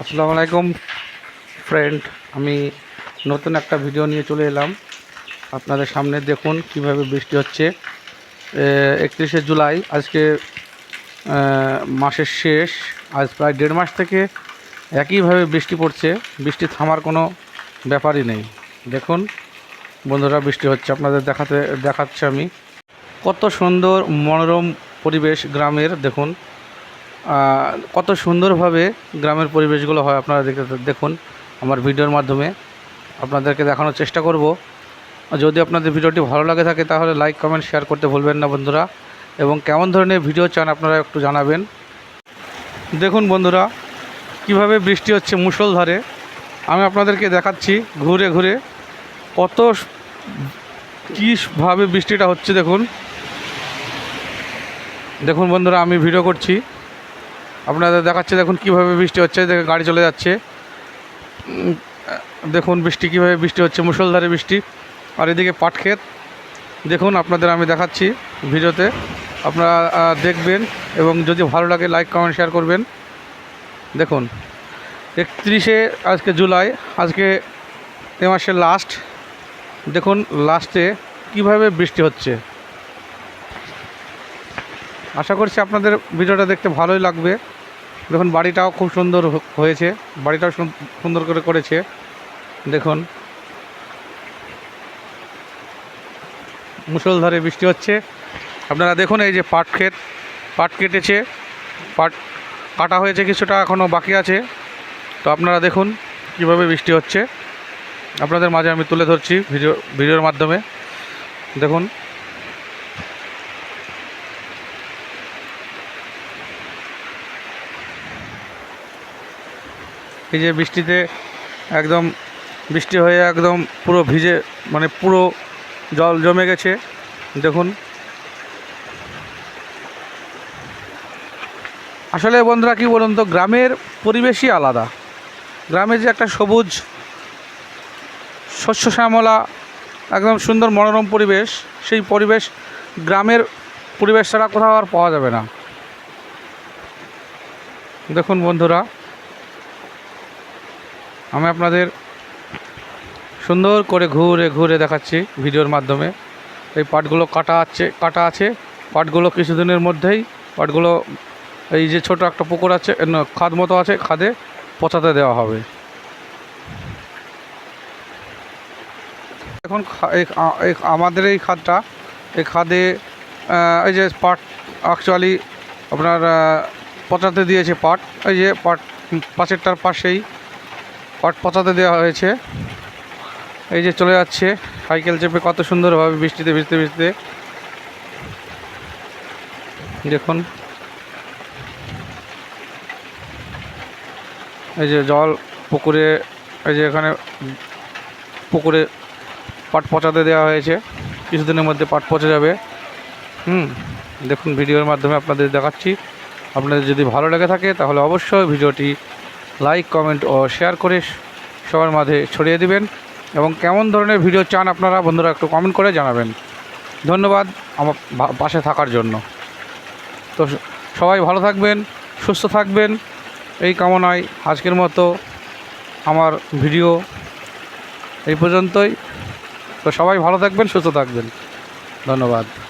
আসসালামু আলাইকুম ফ্রেন্ড আমি নতুন একটা ভিডিও নিয়ে চলে এলাম। আপনাদের সামনে দেখুন কীভাবে বৃষ্টি হচ্ছে। একত্রিশে জুলাই, আজকে মাসের শেষ। আজ প্রায় দেড় মাস থেকে একইভাবে বৃষ্টি পড়ছে। বৃষ্টি থামার কোনো ব্যাপারই নেই। দেখুন, বন্ধুরা, বৃষ্টি হচ্ছে। আপনাদের দেখাতে, দেখাচ্ছে আমি। কত সুন্দর মনোরম পরিবেশ গ্রামের, দেখুন। কত সুন্দরভাবে গ্রামের পরিবেশগুলো হয় আপনারা দেখে দেখুন আমার ভিডিওর মাধ্যমে। আপনাদেরকে দেখানোর চেষ্টা করব। যদি আপনাদের ভিডিওটি ভালো লাগে থাকে তাহলে লাইক কমেন্ট শেয়ার করতে ভুলবেন না বন্ধুরা। এবং কেমন ধরনের ভিডিও চান আপনারা একটু জানাবেন। দেখুন বন্ধুরা, কীভাবে বৃষ্টি হচ্ছে মুষলধারে। আমি আপনাদেরকে দেখাচ্ছি ঘুরে ঘুরে কত কীভাবে বৃষ্টিটা হচ্ছে দেখুন। দেখুন বন্ধুরা, আমি ভিডিও করছি। আপনাদের দেখাচ্ছে দেখুন কীভাবে বৃষ্টি হচ্ছে গাড়ি চলে যাচ্ছে। দেখুন বৃষ্টি, কীভাবে বৃষ্টি হচ্ছে, মুষলধারে বৃষ্টি। আর এদিকে পাট ক্ষেত, দেখুন আপনাদের আমি দেখাচ্ছি ভিডিওতে। আপনারা দেখবেন এবং যদি ভালো লাগে লাইক, কমেন্ট, শেয়ার করবেন। দেখুন, একত্রিশে আজকে জুলাই, আজকে এ মাসের লাস্ট দেখুন লাস্টে কীভাবে বৃষ্টি হচ্ছে। আশা করছি আপনাদের ভিডিওটা দেখতে ভালোই লাগবে। দেখুন, বাড়িটাও খুব সুন্দর হয়েছে। বাড়িটাও সুন- সুন্দর করে করেছে। দেখুন। মুষলধারে বৃষ্টি হচ্ছে। আপনারা দেখুন, এই যে পাট ক্ষেত, পাট কেটেছে। পাট কাটা হয়েছে কিছুটা এখনও বাকি আছে। তো আপনারা দেখুন, কীভাবে বৃষ্টি হচ্ছে। আপনাদের মাঝে আমি তুলে ধরছি ভিডিও, ভিডিওর মাধ্যমে। দেখুন। যে বৃষ্টিতে একদম বৃষ্টি হয়ে একদম পুরো ভিজে মানে পুরো জল জমে গেছে। দেখুন। আসলে বন্ধুরা, কি বলুন তো, গ্রামের পরিবেশই আলাদা। গ্রামে যে একটা সবুজ শস্য শ্যামলা, একদম সুন্দর মনোরম পরিবেশ, সেই পরিবেশ গ্রামের পরিবেশ ছাড়া কোথাও আর পাওয়া যাবে না। দেখুন বন্ধুরা আমি আপনাদের সুন্দর করে ঘুরে ঘুরে দেখাচ্ছি ভিডিওর মাধ্যমে। এই পাটগুলো কাটা আছে কাটা আছে। পাটগুলো কিছুদিনের মধ্যেই, পাটগুলো এই যে ছোট একটা পুকুর আছে খাদ মতো আছে, খাদে পচাতে দেওয়া হবে। এখন আমাদের এই খাদটা, এই খাদে এই যে পাট অ্যাকচুয়ালি আপনার পচাতে দিয়েছে পাট। এই যে পাট পাশেরটার পাশেই পাট পচাতে দেওয়া হয়েছে। এই যে চলে যাচ্ছে। সাইকেল চেপে কত সুন্দরভাবে বৃষ্টিতে ভিজতে ভিজতে দেখুন। এই যে জল পুকুরে, এই যে এখানে পুকুরে পাট পচাতে দেওয়া হয়েছে। কিছুদিনের মধ্যে পাট পচে যাবে। হুম, দেখুন ভিডিওর মাধ্যমে আপনাদের দেখাচ্ছি। আপনাদের যদি ভালো লেগে থাকে, তাহলে অবশ্যই ভিডিওটি লাইক কমেন্ট ও শেয়ার করে সবার মাঝে ছড়িয়ে দিবেন। এবং কেমন ধরনের ভিডিও চান আপনারা বন্ধুরা একটু কমেন্ট করে জানাবেন। ধন্যবাদ আমার পাশে থাকার জন্য। তো সবাই ভালো থাকবেন, সুস্থ থাকবেন। এই কামনায় আজকের মতো আমার ভিডিও এই পর্যন্তই। তো সবাই ভালো থাকবেন, সুস্থ থাকবেন। ধন্যবাদ।